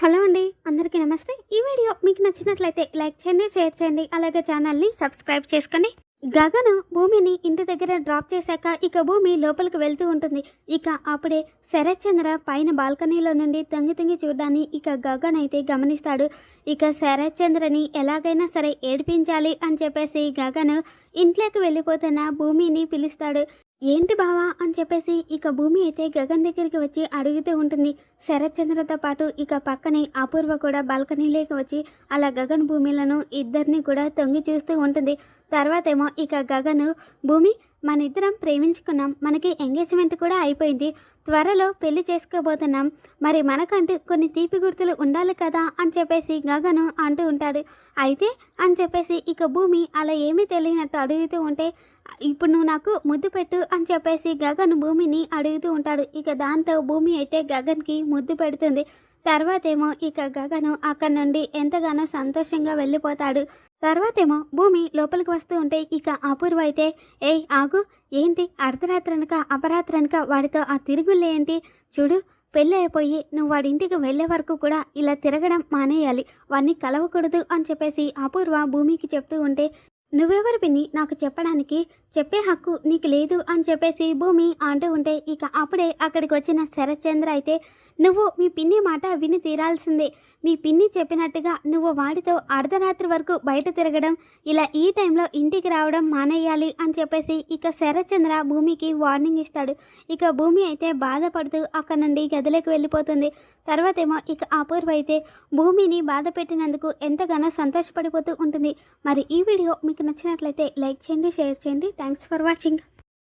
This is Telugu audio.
హలో అండి అందరికీ నమస్తే. ఈ వీడియో మీకు నచ్చినట్లయితే లైక్ చేయండి షేర్ చేయండి అలాగే ఛానల్ని సబ్స్క్రైబ్ చేసుకోండి. గగను భూమిని ఇంటి దగ్గర డ్రాప్ చేశాక ఇక భూమి లోపలికి వెళ్తూ ఉంటుంది. ఇక అప్పుడే శరత్చంద్ర పైన బాల్కనీలో నుండి తొంగి తొంగి చూడ్డాన్ని ఇక గగన్ అయితే గమనిస్తాడు. ఇక శరత్చంద్రని ఎలాగైనా సరే ఏడిపించాలి అని చెప్పేసి గగన్ ఇంట్లోకి వెళ్ళిపోతున్న భూమిని పిలుస్తాడు. ఏంటి బావా అని చెప్పేసి ఇక భూమి అయితే గగన్ దగ్గరికి వచ్చి అడుగుతూ ఉంటుంది. శరత్చంద్రతో పాటు ఇక పక్కనే అపూర్వ కూడా బాల్కనీలోకి వచ్చి అలా గగన్ భూమిలను ఇద్దరిని కూడా తొంగి చూస్తూ ఉంటుంది. తర్వాత ఏమో ఇక గగను భూమి మన ఇద్దరం ప్రేమించుకున్నాం. మనకి ఎంగేజ్మెంట్ కూడా అయిపోయింది. త్వరలో పెళ్ళి చేసుకోబోతున్నాం. మరి మనకంటూ కొన్ని తీపి గుర్తులు ఉండాలి కదా అని చెప్పేసి గగను అంటూ ఉంటాడు. అయితే అని చెప్పేసి ఇక భూమి అలా ఏమీ తెలియనట్టు అడుగుతూ ఉంటే ఇప్పుడు నువ్వు నాకు ముద్దు పెట్టు అని చెప్పేసి గగన్ భూమిని అడుగుతూ ఉంటాడు. ఇక దాంతో భూమి అయితే గగన్కి ముద్దు పెడుతుంది. తర్వాతేమో ఇక గగను అక్కడి నుండి ఎంతగానో సంతోషంగా వెళ్ళిపోతాడు. తర్వాతేమో భూమి లోపలికి వస్తూ ఉంటే ఇక అపూర్వ అయితే ఏయ్ ఆగు. ఏంటి? అర్ధరాత్రనక అపరాత్రనక వాడితో ఆ తిరుగుళ్ళు ఏంటి? చూడు పెళ్ళి అయిపోయి నువ్వు వాడింటికి వెళ్ళే వరకు కూడా ఇలా తిరగడం మానేయాలి. వాడిని కలవకూడదు అని చెప్పేసి అపూర్వ భూమికి చెప్తూ ఉంటే నువ్వెవరు పిన్ని? నాకు చెప్పడానికి చెప్పే హక్కు నీకు లేదు అని చెప్పేసి భూమి అంటూ ఉంటే ఇక అప్పుడే అక్కడికి వచ్చిన శరత్చంద్ర అయితే నువ్వు మీ పిన్ని మాట విని తీరాల్సిందే. మీ పిన్ని చెప్పినట్టుగా నువ్వు వాడితో అర్ధరాత్రి వరకు బయట తిరగడం ఇలా ఈ టైంలో ఇంటికి రావడం మానేయాలి అని చెప్పేసి ఇక శరత్చంద్ర భూమికి వార్నింగ్ ఇస్తాడు. ఇక భూమి అయితే బాధపడుతూ అక్కడ నుండి గదిలోకి వెళ్ళిపోతుంది. తర్వాత ఏమో ఇక అపూర్వ అయితే భూమిని బాధ పెట్టినందుకు ఎంతగానో సంతోషపడిపోతూ ఉంటుంది. మరి ఈ వీడియో మీకు మీకు నచ్చినట్లయితే లైక్ చేయండి షేర్ చేయండి. Thanks for watching